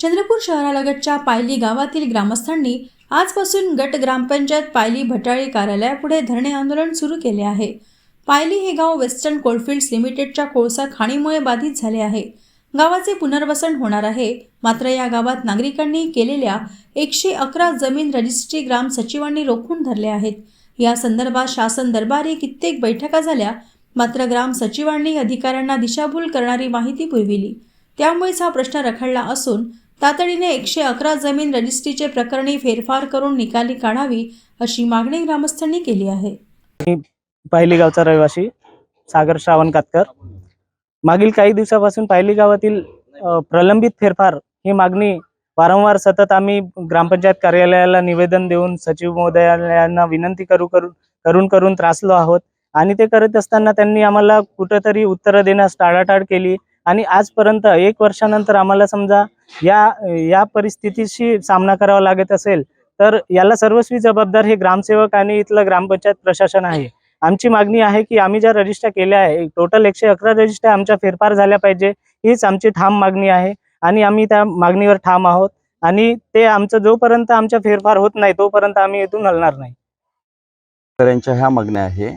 चंद्रपूर शहरालगतच्या पायली गावातील ग्रामस्थांनी आजपासून गट ग्रामपंचायत पायली भटाळी कार्यालयापुढे धरणे आंदोलन सुरू केले आहे. पायली हे गाव वेस्टर्न कोलफिल्ड्स लिमिटेडच्या कोळसा खाणीमुळे बाधित झाले आहे. गावाचे पुनर्वसन होणार आहे. मात्र या गावात नागरिकांनी केलेल्या एकशे अकरा जमीन रजिस्ट्री ग्राम सचिवांनी रोखून धरले आहेत. या संदर्भात शासन दरबारी कित्येक बैठका झाल्या. मात्र ग्राम सचिवांनी अधिकाऱ्यांना दिशाभूल करणारी माहिती पुरविली. त्यामुळेच हा प्रश्न रखडला असून तातडीने एकशे अकरा जमीन रजिस्ट्रीचे प्रकरणी फेरफार करून निकाली काढावी अशी मागणी ग्रामस्थांनी केली आहे. पायली गावचा रहिवासी सागर श्रावण कातकर. मागील काही दिवसापासून पायली गावातील अ, प्रलंबित फेरफार ही मागणी वारंवार सतत आम्ही ग्रामपंचायत कार्यालयाला निवेदन देऊन सचिव महोदयांना विनंती करू करून करून करून त्रासलो आहोत. आणि ते करत असताना त्यांनी आम्हाला कुठंतरी उत्तरं देण्यास टाळाटाळ केली. आणि आजपर्यंत एक वर्षानंतर आम्हाला समजा या या परिस्थितीशी सामना करावा लागत असेल तर याला सर्वस्वी जबाबदार हे ग्रामसेवक आणि इथलं ग्रामपंचायत प्रशासन आहे. आमची मागणी आहे की आम्ही ज्या रजिस्टर केल्या आहे टोटल एकशे अकरा रजिस्टर आमच्या फेरफार झाल्या पाहिजे हीच आमची ठाम मागणी आहे आणि आम्ही त्या मागणीवर ठाम आहोत आणि ते आमचं जोपर्यंत आमच्या फेरफार होत नाही तोपर्यंत आम्ही इथून हलणार नाही. शेतकऱ्यांच्या ह्या मागण्या आहे.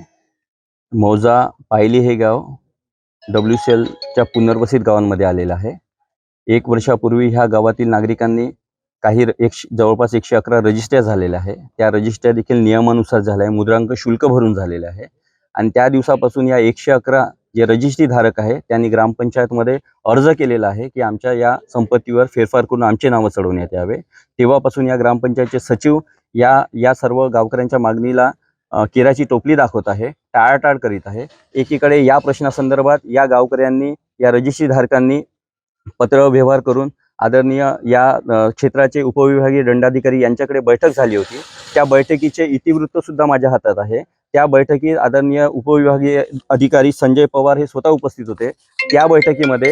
मौजा पायली हे गाव डब्ल्यू सी एलच्या पुनर्वसित गावांमध्ये आलेलं आहे. एक वर्षापूर्वी ह्या गावातील नागरिकांनी काही र- जवळपास एकशे अकरा रजिस्ट्र्या झालेल्या आहे. त्या रजिस्ट्र्या देखील नियमानुसार झाल्या आहे. मुद्रांक शुल्क भरून झालेले आहे. आणि त्या दिवसापासून या एकशे अकरा जे रजिस्ट्री धारक आहे त्यांनी ग्रामपंचायतमध्ये अर्ज केलेला आहे की आमच्या या संपत्तीवर फेरफार करून आमचे नावं चढवण्यात यावे. तेव्हापासून या ग्रामपंचायतचे सचिव या या सर्व गावकऱ्यांच्या मागणीला केराची टोपली दाखवत आहे टाळाटाळ करीत आहे. एकीकडे या प्रश्नासंदर्भात या गावकऱ्यांनी या रजिस्ट्री धारकांनी पत्र व्यवहार करून आदरणीय या क्षेत्राचे उपविभागीय दंडाधिकारी यांच्याकडे बैठक झाली होती. त्या बैठकीचे इतिवृत्त सुद्धा माझ्या हातात आहे. त्या बैठकीत आदरणीय उपविभागीय अधिकारी संजय पवार हे स्वतः उपस्थित होते. त्या बैठकीमध्ये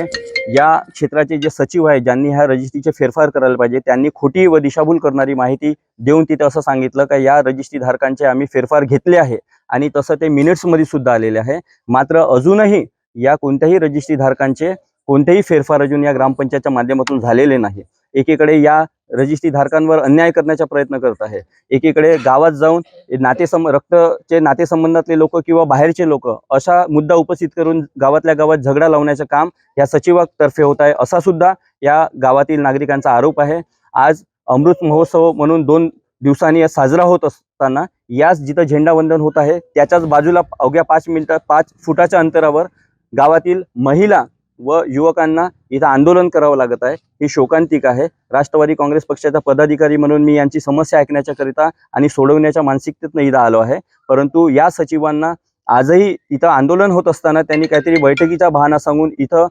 या क्षेत्राचे जे सचिव आहे ज्यांनी ह्या रजिस्ट्रीचे फेरफार करायला पाहिजे त्यांनी खोटी व दिशाभूल करणारी माहिती देऊन तिथं असं सांगितलं का या रजिस्ट्री धारकांचे आम्ही फेरफार घेतले आहे आणि तसं ते मिनिट्समध्ये सुद्धा आलेले आहे. मात्र अजूनही या कोणत्याही रजिस्ट्री धारकांचे कोणतेही फेरफार अजून या ग्रामपंचायतच्या माध्यमातून झालेले नाही. एकीकडे या रजिस्ट्री धारकांवर अन्याय करण्याचा प्रयत्न करत आहे. एकीकडे गावात जाऊन नातेसंब रक्तचे नातेसंबंधातले लोक किंवा बाहेरचे लोक असा मुद्दा उपस्थित करून गावातल्या गावात झगडा लावण्याचं काम या सचिवातर्फे होत आहे. असा सुद्धा या गावातील नागरिकांचा आरोप आहे. आज अमृत महोत्सव म्हणून दोन दिवसांनी साजरा होत असताना याच जिथं झेंडावंदन होत आहे त्याच्याच बाजूला अवघ्या पाच मिनिटात पाच फुटाच्या अंतरावर गावातील महिला व युवकांना इथं आंदोलन करावं लागत आहे. ही शोकांतिक आहे. राष्ट्रवादी काँग्रेस पक्षाचा पदाधिकारी म्हणून मी यांची समस्या ऐकण्याच्या आणि सोडवण्याच्या मानसिकतेतनं इथं आलो आहे. परंतु या सचिवांना आजही इथं आंदोलन होत असताना त्यांनी काहीतरी बैठकीचा भाना सांगून इथं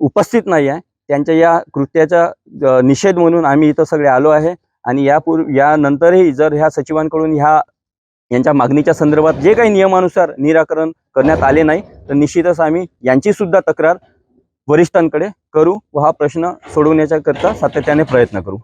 उपस्थित नाही आहे. त्यांच्या या कृत्याचा निषेध म्हणून आम्ही इथं सगळे आलो आहे. आणि यापूर्वी यानंतरही जर ह्या सचिवांकडून ह्या यांच्या मागणीच्या संदर्भात जे काही नियमानुसार निराकरण करण्यात आले नाही तर निश्चितच आम्ही यांची सुद्धा तक्रार वरिष्ठांकडे करू व हा प्रश्न सोडवण्याच्या करता सातत्याने प्रयत्न करू.